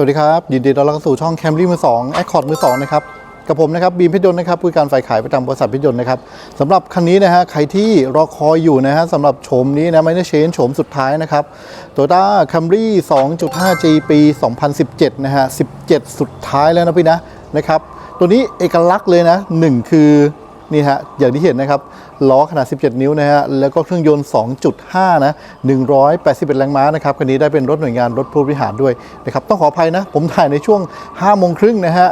วัสดีครับ ยินดีต้อนรับสู่ช่องแคมรี่มือสองแอคคอร์ดมือสองนะครับ กับผมนะครับบีมพชรยนต์นะครับผู้การฝ่ายขายประจำบริษัทพชรยนต์นะครับสำหรับคันนี้นะฮะใครที่รอคอยอยู่นะฮะสำหรับโฉมนี้นะไม่ได้เชนโฉมสุดท้ายนะครับ Toyota Camry 2.5G ปี 2017 นะฮะ 17 สุดท้ายแล้วนะพี่นะนะครับ ตัวนี้เอกลักษณ์เลยนะหนึ่งคือนี่ฮะอย่างที่เห็นนะครับ ล้อขนาด 17 นิ้วนะฮะ แล้วก็เครื่องยนต์ 2.5 นะ 181 แรงม้านะครับ คันนี้ได้เป็นรถหน่วยงานรถผู้บริหารด้วยนะครับ ต้องขออภัยนะ ผมถ่ายในช่วง 5 โมงครึ่งนะฮะ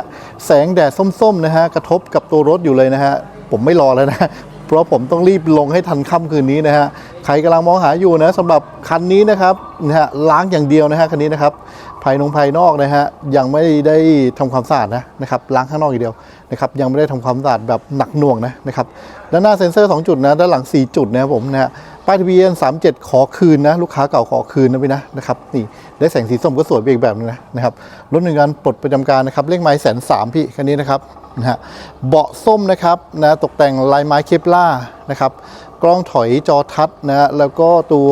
แสงแดดส้มๆนะฮะ กระทบกับตัวรถอยู่เลยนะฮะ ผมไม่รอแล้วนะ เพราะผมต้องรีบลงให้ทันค่ำคืนนี้นะฮะ ใครกำลังมองหาอยู่นะสำหรับคันนี้นะครับนะฮะล้างอย่างเดียวนะฮะคันนี้นะครับภายนงภายนอกนะฮะยังไม่ได้ทำความสะอาดนะนะครับล้างข้างนอกอย่างเดียว นะครับยังไม่ได้ทำความสะอาดแบบหนักหน่วงนะนะครับด้านหน้าเซ็นเซอร์ 2 จุดนะด้านหลัง 4 จุดนะครับผมนะฮะป้ายทะเบียน 37 ขอคืนนะลูกค้าเก่าขอคืนนะพี่นะนะครับนี่ได้แสงสีส้มก็สวยไปอีกแบบนึงนะนะครับรถหนึ่งงานปลดประจำการนะครับเลขไม้แสนสามพี่คันนี้นะครับนะฮะเบาะส้มนะครับนะตกแต่งลายไม้เคปล่านะครับ กล้องถอยจอทัชนะฮะแล้วก็ตัว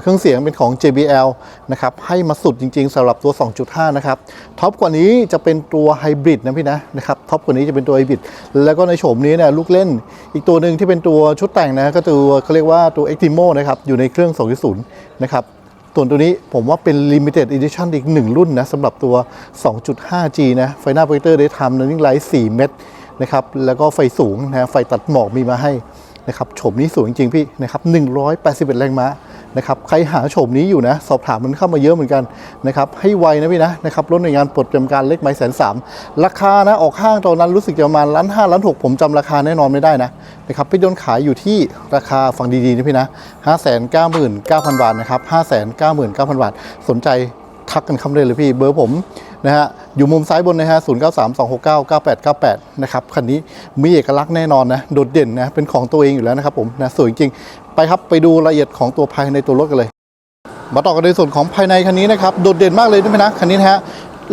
เครื่องเสียงเป็นของ JBL นะครับให้มาสุดจริงๆสำหรับตัว 2.5 นะครับท็อปกว่านี้จะเป็นตัวไฮบริดนะพี่นะนะครับท็อปกว่านี้จะเป็นตัวไฮบริดแล้วก็ในโฉมนี้เนี่ยลูกเล่นอีกตัวหนึ่งที่เป็นตัวชุดแต่งนะก็ตัวเขาเรียกว่าตัว Extimo นะครับอยู่ในเครื่อง 2.0 นะครับส่วนตัวนี้ผมว่าเป็น Limited Edition อีกหนึ่งรุ่นนะสำหรับตัว 2.5G นะไฟหน้าโปรเจคเตอร์ได้ทำ Running Light 4เม็ดนะครับแล้วก็ไฟสูงนะไฟตัดหมอกมีมาให้ นะครับโฉมนี้สูงจริงๆพี่นะครับ181 แรงม้านะครับใครหาโฉมนี้อยู่นะ สอบถามมันเข้ามาเยอะเหมือนกันนะครับให้ไวนะพี่นะนะครับรถหน่วยงานปลดประจำการเล็กไม้แสนสามราคานะออกห้างตอนนั้นรู้สึกจะประมาณล้านห้าล้านหกผมจำราคาแน่นอนไม่ได้นะนะครับพี่โดนขายอยู่ที่ราคาฟังดีๆนะพี่นะห้าแสนเก้าหมื่นเก้าพันบาทนะครับห้าแสนเก้าหมื่นเก้าพันบาทสนใจทักกันคำเลยเลยพี่เบอร์ผมนะฮะ อยู่มุมซ้ายบนนะฮะ0 9 3 2 6 9 9 8 9 8นะครับคันนี้มีเอกลักษณ์แน่นอนนะโดดเด่นนะเป็นของตัวเองอยู่แล้วนะครับผมนะสวยจริงๆไปครับไปดูรายละเอียดของตัวภายในตัวรถกันเลย มาต่อกันในส่วนของภายในคันนี้นะครับโดดเด่นมากเลยใช่ไหมนะคันนี้นะฮะ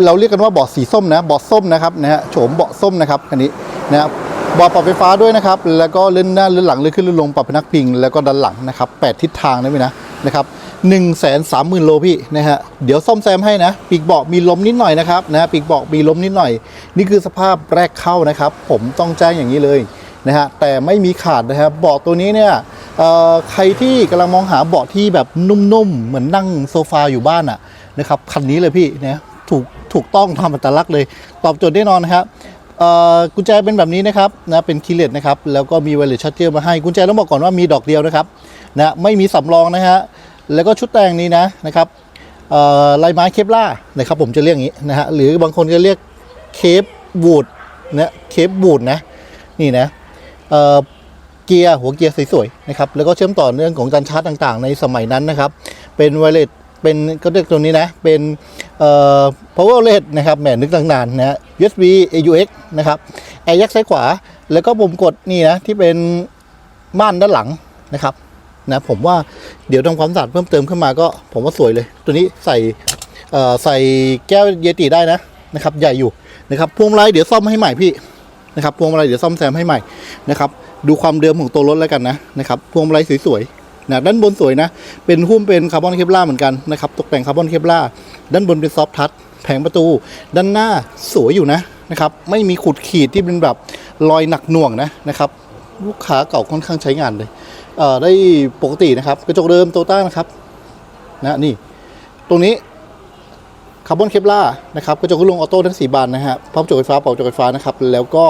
เราเรียกกันว่าเบาะสีส้มนะเบาะส้มนะครับนะฮะโฉมเบาะส้มนะครับคันนี้นะครับเบาะปรับไฟฟ้าด้วยนะครับ แล้วก็เลื่อนหน้าเลื่อนหลังเลื่อนขึ้นเลื่อนลงปรับพนักพิง แล้วก็ด้านหลังนะครับแปดทิศทางนะพี่นะ นะครับหนึ่งแสนสามหมื่นโลพี่นะฮะเดี๋ยวซ่อมแซมให้นะปีกเบาะมีล้มนิดหน่อยนะครับนะปีกเบาะมีล้มนิดหน่อย นี่คือสภาพแรกเข้านะครับ ผมต้องแจ้งอย่างนี้เลยนะฮะแต่ไม่มีขาดนะครับเบาะตัวนี้เนี่ยใครที่กำลังมองหาเบาะที่แบบนุ่มๆ เหมือนนั่งโซฟาอยู่บ้านอะนะครับคันนี้เลยพี่นะถูกถูกต้องทำอัตลักษณ์เลย ตอบโจทย์แน่นอนนะครับกุญแจเป็นแบบนี้นะครับนะเป็นคีเลสนะครับแล้วก็มีไวเลสชัตเจอร์มาให้กุญแจต้องบอกก่อนว่ามีดอกเดียวนะครับ นะไม่มีสำรองนะฮะแล้วก็ชุดแต่งนี้นะนะครับลายไม้เคปล่านะครับผมจะเรียกอย่างนี้นะฮะหรือบางคนก็เรียกเคปวูดนะเคปวูดนะนี่นะเเกียร์หัวเกียร์สวยๆนะครับแล้วก็เชื่อมต่อเนื่องของการชาร์จต่างๆ ในสมัยนั้นนะครับ เป็นไวเลสเป็นก็เรียกตัวนี้นะ เป็นเอ่อ power LED นะครับแหมนึกตั้งนานนะฮะ USB AUX นะครับแอร์ยักซ้ายขวา แล้วก็ปุ่มกดนี่นะ ที่เป็นม่านด้านหลังนะครับ นะผมว่าเดี๋ยวทำความสะอาดเพิ่มเติมขึ้นมาก็ผมว่าสวยเลย ตัวนี้ใส่ใส่แก้วเยติได้นะนะครับ ใหญ่อยู่นะครับพวงมาลัยเดี๋ยวซ่อมให้ใหม่พี่นะครับพวงมาลัยเดี๋ยวซ่อมแซมให้ใหม่นะครับ ดูความเดิมของตัวรถแล้วกันนะนะครับพวงมาลัยสวยๆนะด้านบนสวยนะ เป็นหุ้มเป็นคาร์บอนเคปล่าเหมือนกันนะครับ ตกแต่งคาร์บอนเคปล่าด้านบนเป็นซอฟทัชแผงประตู ด้านหน้าสวยอยู่นะนะครับ ไม่มีขุดขีดที่เป็นแบบรอยหนักหน่วงนะนะครับ ลูกค้าเก่าค่อนข้างใช้งานเลย ได้ปกตินะครับ กระจกเดิมโตต้านะครับนะนี่ ตรงนี้คาร์บอนเคปล่านะครับกระจกลงออโต้ทั้ง 4 บานนะฮะพร้อมจกไฟฟ้าเป่ากระจกไฟฟ้านะครับ แล้วก็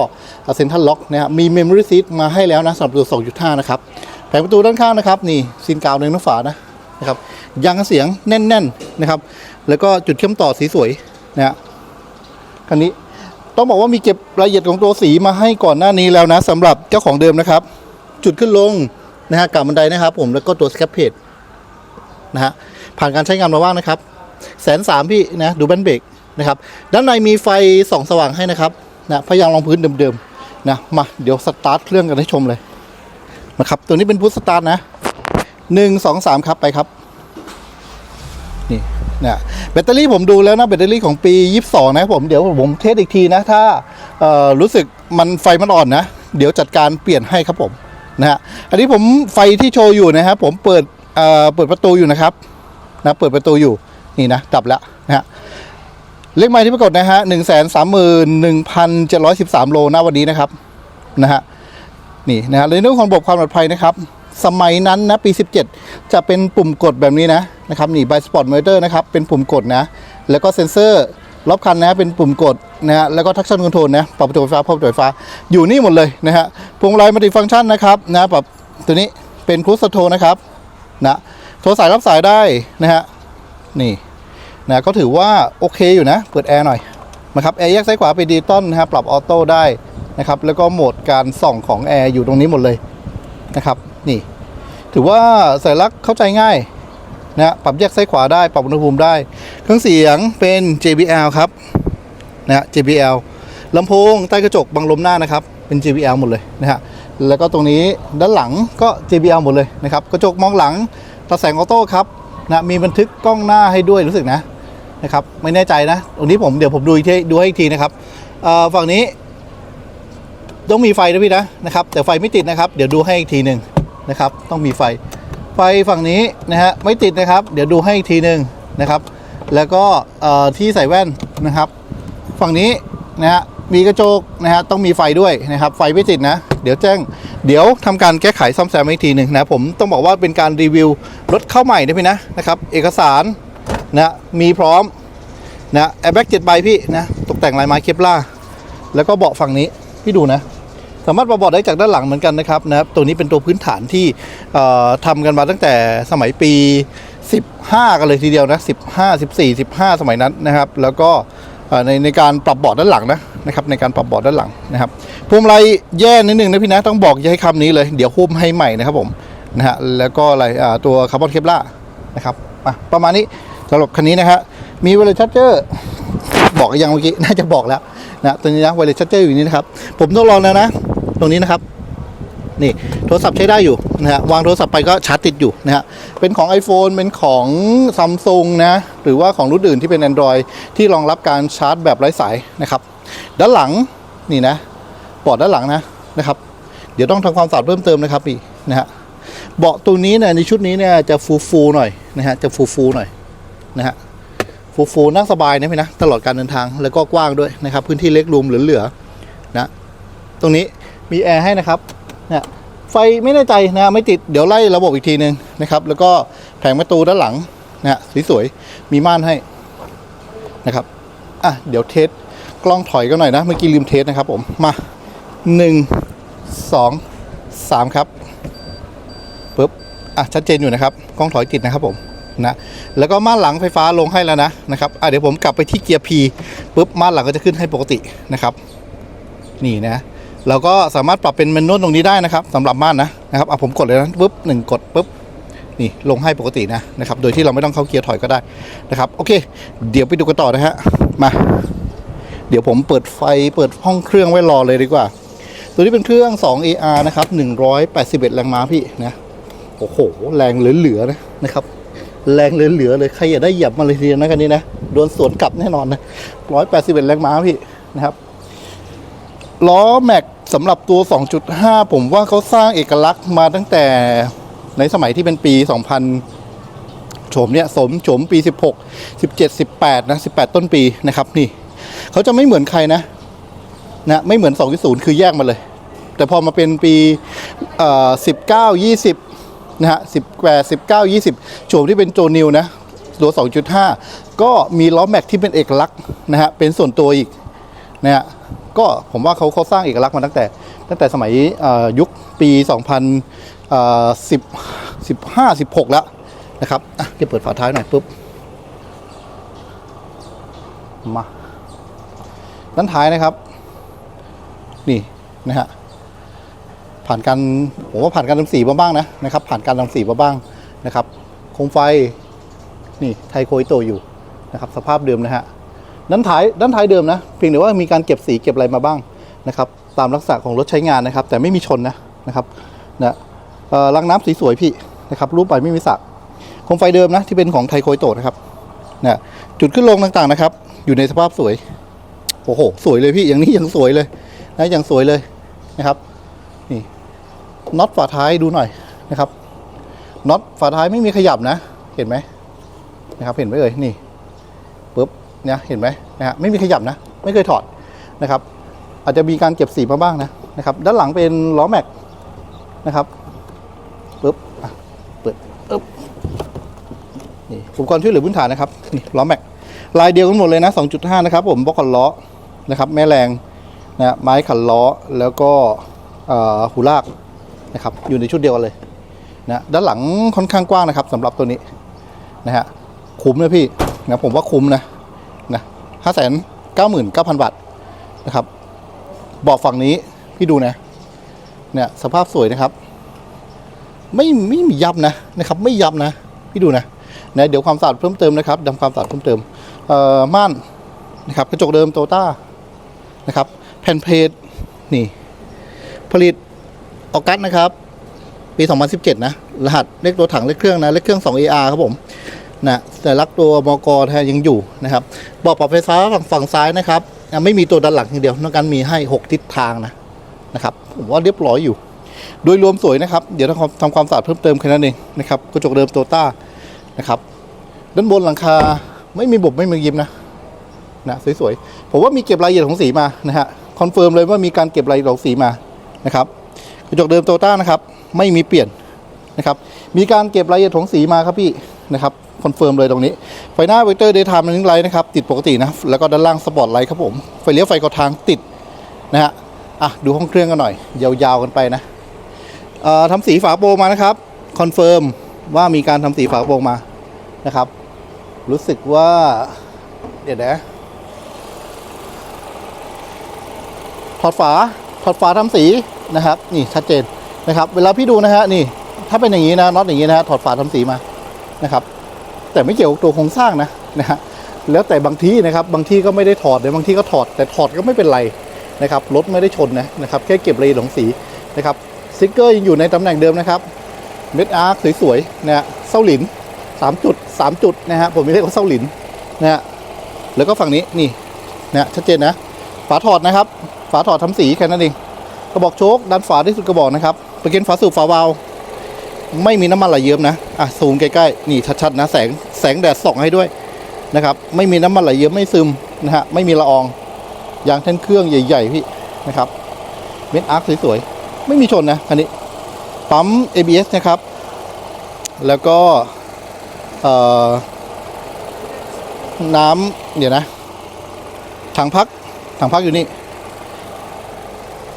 เซ็นทรัลล็อกนะฮะมีเมมโมรี่ซีทมาให้แล้วนะสำหรับตัว2.5 นะครับแผงประตูด้านข้างนะครับ นี่ซีนกาวหนึ่งน้ำฝานะนะครับยางเสียงแน่นๆนะครับ แล้วก็จุดเชื่อมต่อสีสวยนะฮะคันนี้ต้องบอกว่ามีเก็บรายละเอียดของตัวสีมาให้ก่อนหน้านี้แล้วนะสำหรับเจ้าของเดิมนะครับ จุดขึ้นลง นะฮะกับบันไดนะครับ ผมแล้วก็ตัวสแคปเพจนะฮะผ่านการใช้งานมาบ้างนะครับแสนสามพี่นะดูแบนเบรกนะครับด้านในมีไฟส่องสว่างให้นะครับนะพยายางรองพื้นเดิมๆนะมาเดี๋ยวสตาร์ทเครื่องกันให้ชมเลยนะครับตัวนี้เป็นพุทสตาร์ทนะหนึ่งสองสามครับไปครับนี่นะแบตเตอรี่ผมดูแล้วนะแบตเตอรี่ของปี 22 นะผมเดี๋ยวผมเทสอีกทีนะ ถ้าเอ่อรู้สึกมันไฟมันอ่อนนะ เดี๋ยวจัดการเปลี่ยนให้ครับผม นะฮะอันนี้ผมไฟที่โชว์อยู่นะครับผมเปิดเอ่อเปิดประตูอยู่นะครับนะเปิดประตูอยู่นี่นะดับแล้วนะฮะเลขไม้ที่ปรากฏนะฮะหนึ่งแสนสามหมื่นหนึ่งพันเจ็ดร้อยสิบสามโลณวันนี้นะครับนะฮะนี่นะฮะในเรื่องของระบบความปลอดภัยนะครับ สมัยนั้นนะปี 17 จะเป็นปุ่มกดแบบนี้นะนะครับนี่ by spot monitor นะครับเป็นปุ่มกดนะ แล้วก็เซ็นเซอร์รอบคันนะเป็นปุ่มกดนะฮะแล้วก็ทักชั่นคอนโทรลนะปรับประตูไฟฟ้าปรับประตูไฟฟ้าอยู่นี่หมดเลยนะฮะ วงมาลัยมัลติฟังก์ชันนะครับนะปรับตัวนี้เป็นครูสโทนะครับนะโทรสายรับสายได้นะฮะนี่นะก็ถือว่าโอเคอยู่นะ เปิดแอร์หน่อยนะครับแอร์แยกซ้ายขวาเป็นดิจิตอลนะครับปรับออโต้ได้นะครับแล้วก็โหมดการส่องของแอร์อยู่ตรงนี้หมดเลยนะครับนี่ ถือว่าสัญลักษณ์เข้าใจง่ายนะปรับแยกซ้ายขวาได้ปรับอุณหภูมิได้ เครื่องเสียงเป็น JBL ครับนะ JBL ลำโพงใต้กระจกบังลมหน้านะครับ เป็น JBL หมดเลยนะฮะแล้วก็ตรงนี้ด้านหลังก็ JBL หมดเลยนะครับกระจกมองหลังตาแสงออโต้ครับนะมีบันทึกกล้องหน้าให้ด้วยรู้สึกนะนะครับไม่แน่ใจนะตรงนี้ผมเดี๋ยวผมดูอีกทีดูให้อีกทีนะครับเอ่อฝั่งนี้ต้องมีไฟนะพี่นะนะครับแต่ไฟไม่ติดนะครับ เดี๋ยวดูให้อีกทีหนึ่งนะครับ ต้องมีไฟ ไฟฝั่งนี้นะฮะไม่ติดนะครับ เดี๋ยวดูให้อีกทีหนึ่งนะครับ แล้วก็เอ่อที่ใส่แว่นนะครับ ฝั่งนี้นะฮะ มีกระจกนะฮะต้องมีไฟด้วยนะครับไฟไม่ติดนะ เดี๋ยวแจ้งเดี๋ยวทำการแก้ไขซ่อมแซมอีกทีหนึ่งนะผมต้องบอกว่าเป็นการรีวิวรถเข้าใหม่นะพี่นะนะครับเอกสารนะมีพร้อมนะแอร์แบ็กเจ็ดใบพี่นะตกแต่งลายไม้เคปล่าแล้วก็เบาะฝั่งนี้พี่ดูนะสามารถประบอดได้จากด้านหลังเหมือนกันนะครับนะตัวนี้เป็นตัวพื้นฐานที่เอ่อทำกันมาตั้งแต่สมัยปี 15 กันเลยทีเดียวนะ 15 14 15 สมัยนั้นนะครับ แล้วก็ในในการปรับบาะด้านหลังนะ นะครับในการปรับเบาะด้านหลังนะครับพวงมาลัยแย่นิดนึงนะพี่นะต้องบอกย้าให้คำนี้เลยเดี๋ยวหุ้มให้ใหม่นะครับผมนะฮะแล้วก็อะไรตัวคาร์บอนเคปล่านะครับอะประมาณนี้สำหรับคันนี้นะฮะมีเวลชัตเจอร์บอกยังเมื่อกี้น่าจะบอกแล้วนะตัวนี้นะเวลชัตเจอร์อยู่นี่นะครับผมทดลองแล้วนะ ตรงนี้นะครับ นี่โทรศัพท์ใช้ได้อยู่นะฮะวางโทรศัพท์ไปก็ชาร์จติดอยู่นะฮะเป็นของ iPhone เป็นของซัมซุงนะหรือว่าของรุ่นอื่นที่เป็น Android ที่รองรับการชาร์จแบบไร้สายนะครับ ด้านหลังนี่นะปอดด้านหลังนะนะครับ เดี๋ยวต้องทำความสะอาดเพิ่มเติมนะครับพี่นะฮะเบาะตัวนี้เนี่ยในชุดนี้เนี่ยจะฟูฟูหน่อยนะฮะจะฟูฟูหน่อยนะฮะฟูฟูนั่งสบายนะพี่นะตลอดการเดินทางแล้วก็กว้างด้วยนะครับ พื้นที่เล็กรูมเหลือๆนะ ตรงนี้มีแอร์ให้นะครับ ไฟไม่แน่ใจนะไม่ติดเดี๋ยวไล่ระบบอีกทีหนึ่งนะครับ แล้วก็แผงประตูด้านหลังนะฮะสวยๆมีม่านให้นะครับอะเดี๋ยวเทสกล้องถอยกันหน่อยนะ เมื่อกี้ลืมเทสนะครับผมมาหนึ่งสองสามครับปึ๊บอะชัดเจนอยู่นะครับ กล้องถอยติดนะครับผมนะแล้วก็ม่านหลังไฟฟ้าลงให้แล้วนะนะครับอะเดี๋ยวผมกลับไปที่เกียร์ P ปุ๊บม่านหลังก็จะขึ้นให้ปกตินะครับ นี่นะ เราก็สามารถปรับเป็นเมนูตรงนี้ได้นะครับสำหรับม่านนะนะครับเอาผมกดเลยนะปุ๊บหนึ่งกดปุ๊บนี่ลงให้ปกตินะนะครับ โดยที่เราไม่ต้องเข้าเกียร์ถอยก็ได้นะครับโอเค เดี๋ยวไปดูกันต่อนะฮะมา เดี๋ยวผมเปิดไฟเปิดห้องเครื่องไว้รอเลยดีกว่า ตัวนี้เป็นเครื่อง 2 AR นะครับ181 แรงม้าพี่นะโอ้โห แรงเหลือๆนะนะครับ แรงเหลือๆเลยใครอยากได้เหยียบมาเลยทีนะคันนี้นะโดนสวนกลับแน่นอนนะ181 แรงม้าพี่นะครับล้อแม็ก สำหรับตัว 2.5 ผมว่าเขาสร้างเอกลักษณ์มาตั้งแต่ในสมัยที่เป็นปี 2000 โฉมเนี่ยสมโฉมปี 16 17 18 นะ 18 ต้นปีนะครับนี่เขาจะไม่เหมือนใครนะนะไม่เหมือน 2.0 คือแยกมาเลย แต่พอมาเป็นปี19 20 นะฮะ18 19 20 โฉมที่เป็นโจนิวนะตัว 2.5 ก็มีล้อแม็กที่เป็นเอกลักษณ์นะฮะเป็นส่วนตัวอีกนะฮะ ก็ผมว่าเขาเขาสร้างเอกลักษณ์มาตั้งแต่ ตั้งแต่สมัยเอ่อยุคปี 2010 15 16 แล้วนะครับอะจะเปิดฝาท้ายหน่อยปุ๊บมาด้านท้ายนะครับ นี่นะฮะผ่านการผมว่าผ่านการทำสีมาบ้างนะนะครับ ผ่านการทำสีมาบ้างนะครับโคมไฟนี่ไทโคยโตอยู่นะครับ สภาพเดิมนะฮะ ด้านท้ายด้านท้ายเดิมนะเพียงแต่ว่ามีการเก็บสีเก็บอะไรมาบ้างนะครับตามลักษณะของรถใช้งานนะครับ แต่ไม่มีชนนะนะครับนะเอ่อรางน้ำสีสวยพี่นะครับรูปไปไม่มีสักโคมไฟเดิมนะที่เป็นของไทยโคยโตนะครับนะจุดขึ้นลงต่างๆนะครับ อยู่ในสภาพสวยโอ้โหสวยเลยพี่อย่างนี้ยังสวยเลยนะยังสวยเลยนะครับนี่น็อตฝาท้ายดูหน่อยนะครับน็อตฝาท้ายไม่มีขยับนะ เห็นไหมนะครับเห็นไหมเอ่ยนี่ เนี่ยเห็นไหมนะฮะไม่มีขยับนะไม่เคยถอดนะครับ อาจจะมีการเก็บสีมาบ้างนะนะครับด้านหลังเป็นล้อแม็กนะครับปึ๊บเปิดปึ๊บนี่อุปกรณ์ช่วยเหลือพื้นฐานนะครับนี่ล้อแม็กลายเดียวกันหมดเลยนะ 2.5 นะครับผมบล็อกกันล้อนะครับแม่แรงนะไม้ขันล้อแล้วก็หูลากนะครับอยู่ในชุดเดียวกันเลยนะด้านหลังค่อนข้างกว้างนะครับสำหรับตัวนี้นะฮะคุ้มนะพี่นะผมว่าคุ้มนะ ห้าแสนเก้าหมื่นเก้าพันบาทนะครับบอกฝั่งนี้พี่ดูนะ เนี่ยสภาพสวยนะครับ ไม่ไม่มียับนะนะครับ ไม่ยับนะ พี่ดูนะนะเดี๋ยวความสะอาดเพิ่มเติมนะครับดำความสะอาดเพิ่มเติมเอ่อม่านนะครับกระจกเดิมโตต้านะครับแผ่นเพลทนี่ผลิตออกัสนะครับ ปี 2017 นะ รหัสเลขตัวถังเลขเครื่องนะ เลขเครื่อง 2AR ครับผม นะแต่ลักตัวมกแทนยังอยู่นะครับบอกปรับไฟฟ้าฝั่งฝั่งซ้ายนะครับไม่มีตัวดันหลังอย่างเดียวนอกการมีให้ 6 ทิศทางนะนะครับผมว่าเรียบร้อยอยู่ โดยรวมสวยนะครับ เดี๋ยวทำทำความสะอาดเพิ่มเติมแค่นั้นเองนะครับกระจกเดิมโตต้านะครับด้านบนหลังคาไม่มีบบไม่มียิ้มนะนะสวยๆผมว่ามีเก็บรายละเอียดของสีมานะฮะคอนเฟิร์มเลยว่ามีการเก็บรายละเอียดของสีมานะครับกระจกเดิมโตต้านะครับไม่มีเปลี่ยนนะครับมีการเก็บรายละเอียดของสีมาครับพี่นะครับ คอนเฟิร์มเลยตรงนี้ ไฟหน้าเวกเตอร์เดย์ไทม์ลิงไลท์นะครับติดปกตินะ แล้วก็ด้านล่างสปอร์ตไลท์ครับผม ไฟเลี้ยวไฟกดทางติดนะฮะอะดูห้องเครื่องกันหน่อย ยาวๆกันไปนะทำสีฝาโปรงมานะครับคอนเฟิร์มว่ามีการทำสีฝาโปรงมานะครับ รู้สึกว่าเดี๋ยวนะถอดฝาถอดฝาทำสีนะครับ นี่ชัดเจนนะครับ เวลาพี่ดูนะฮะนี่ ถ้าเป็นอย่างนี้นะน็อตอย่างนี้นะฮะถอดฝาทำสีมานะครับ แต่ไม่เกี่ยวกับตัวโครงสร้างนะนะฮะแล้วแต่บางที่นะครับบางที่ก็ไม่ได้ถอดเลยบางที่ก็ถอด แต่ถอดก็ไม่เป็นไรนะครับรถไม่ได้ชนนะนะครับแค่เก็บรายละเอีดของสีนะครับสติกเกอร์ยังอยู่ในตำแหน่งเดิมนะครับเม็ดอาร์คสวยๆนะฮะเส้าหลิน3จุด3จุดนะฮะผมไม่เรียกว่าเส้าหลินนะฮะแล้วก็ฝั่งนี้นี่นะฮะชัดเจนนะ ฝาถอดนะครับ ฝาถอดทำสีแค่นั้นเองกระบอกโชคดันฝาที่สุดกระบอกนะครับประเก็นฝาสูบฝาวาลไม่มีน้ำมันไหลเยิ้มนะอะซูมใกล้ๆนี่ชัดๆนะแสง สงแดดส่องให้ด้วยนะครับไม่มีน้ำมันไหลเยิ้มไม่ซึมนะฮะไม่มีละอองยางแท่นเครื่องใหญ่ ๆ พี่นะครับเม็ดอาร์คสวยๆ ไม่มีชนนะคันนี้ปั๊ม ABS นะครับ แล้วก็น้ำเดี๋ยวนะ ถังพัก ถังพักอยู่นี่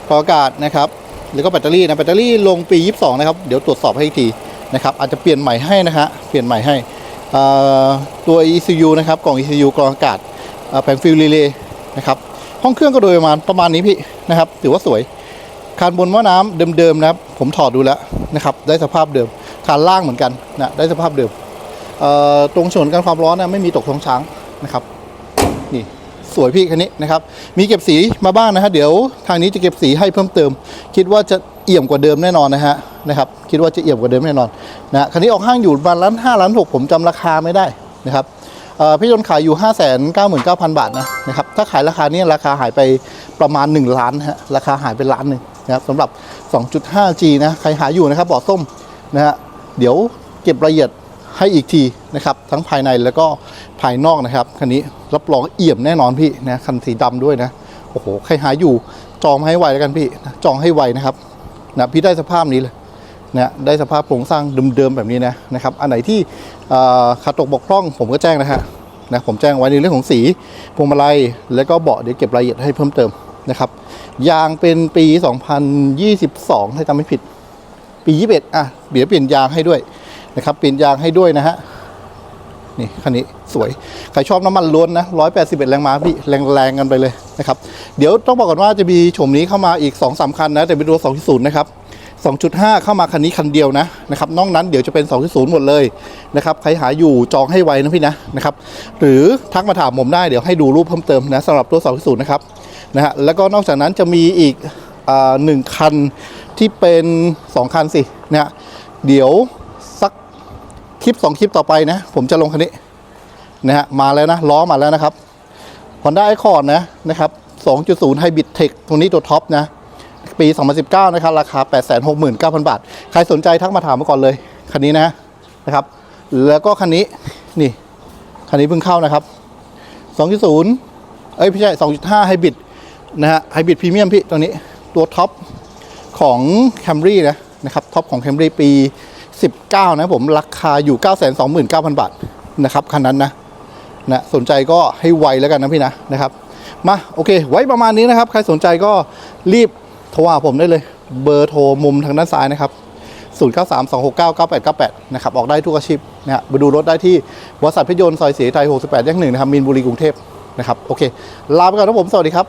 พออากาศนะครับ แล้วก็แบตเตอรี่นะ แบตเตอรี่ลงปี 22 นะครับ เดี๋ยวตรวจสอบให้อีกทีนะครับ อาจจะเปลี่ยนใหม่ให้นะฮะ เปลี่ยนใหม่ให้ ตัว ECU นะครับ กล่อง ECU กรองอากาศแผงฟิลรีเลย์นะครับ ห้องเครื่องก็โดยประมาณประมาณนี้พี่นะครับ ถือว่าสวยคานบนว่าน้ำเดิมๆนะครับ ผมถอดดูแล้วนะครับ ได้สภาพเดิมคานล่างเหมือนกันนะได้สภาพเดิมตรงส่วนกันความร้อนนะไม่มีตกท้องช้างนะครับ นี่ สวยพี่คันนี้นะครับ มีเก็บสีมาบ้างนะฮะเดี๋ยวทางนี้จะเก็บสีให้เพิ่มเติม คิดว่าจะเอี่ยมกว่าเดิมแน่นอนนะฮะนะครับคิดว่าจะเอี่ยมกว่าเดิมแน่นอนนะฮะคันนี้ออกห้างอยู่ประมาณล้านห้าล้านหกผมจำราคาไม่ได้นะครับเอ่อพี่ยนขายอยู่ 5 9 9 0 0 0 บาทนะนะครับถ้าขายราคานี้ราคาหายไปประมาณ 1 ล้านฮะราคาหายไปล้านหนึ่งนะครับสำหรับ 2.5G นะใครหาอยู่นะครับบาะส้มนะฮะเดี๋ยวเก็บรายละเอียด ให้อีกทีนะครับ ทั้งภายในแล้วก็ภายนอกนะครับคันนี้รับรองเอี่ยมแน่นอนพี่นะคันสีดำด้วยนะโอ้โหใครหาอยู่จองให้ไวแล้วกันพี่จองให้ไวนะครับนะพี่ได้สภาพนี้เลยนะได้สภาพโครงสร้างเดิมๆแบบนี้นะนะครับ อันไหนที่เอ่อขาดตกบกพร่องผมก็แจ้งนะฮะนะผมแจ้งไว้ในเรื่องของสีพวงมาลัยแล้วก็เบาะเดี๋ยวเก็บรายละเอียดให้เพิ่มเติมนะครับยางเป็นปี 2022ให้จำไม่ผิด ปี 21 อะเดี๋ยวเปลี่ยนยางให้ด้วย นะครับเปลี่ยนยางให้ด้วยนะฮะนี่คันนี้สวย ใครชอบน้ำมันล้วนนะ181 แรงม้าพี่แรงๆกันไปเลยนะครับ เดี๋ยวต้องบอกก่อนว่าจะมีโฉมนี้เข้ามาอีก 2-3 คันนะ แต่เป็นตัว2.0 นะครับ 2.5 เข้ามาคันนี้คันเดียวนะนะครับนอกนั้นเดี๋ยวจะเป็น 2.0 หมดเลยนะครับ ใครหาอยู่จองให้ไวนะพี่นะนะครับ หรือทักมาถามผมได้เดี๋ยวให้ดูรูปเพิ่มเติมนะสำหรับตัว 2.0 นะครับนะฮะแล้วก็นอกจากนั้นจะมีอีกอ่าหนึ่งคันที่เป็น 2 คันสินะฮะเดี๋ยว ลิป 2 คลิปต่อไปนะ ผมจะลงคันนี้นะฮะมาแล้วนะล้อมาแล้วนะครับ Honda Accord นะนะครับ2.0 Hybrid Tech ตรงนี้ตัวท็อปนะ ปี 2019 นะครับ ราคา 869,000 บาท ใครสนใจทักมาถามมาก่อนเลย คันนี้นะนะครับ แล้วก็คันนี้นี่ คันนี้เพิ่งเข้านะครับ 2.0 เอ้ยไม่ใช่ 2.5ไฮบริดนะฮะไฮบริดพรีเมียมพี่ตัวนี้ตัวท็อปของ Camry นะนะครับท็อปของ Camry ปี 19 นะผมราคาอยู่ 929,000 บาทนะครับคันนั้นนะนะสนใจก็ให้ไวแล้วกันนะพี่นะนะครับ มาโอเค ไว้ประมาณนี้นะครับ ใครสนใจก็รีบโทรหาผมได้เลย เบอร์โทรมุมทางด้านซ้ายนะครับ 0932699898 นะครับ ออกได้ทุกอาชีพนะฮะมาดูรถได้ที่บริษัทพชรยนต์ซอยศรียไทย 68แยกหนึ่งนะครับมีนบุรีกรุงเทพนะครับ โอเค ลาไปก่อนนะผม สวัสดีครับ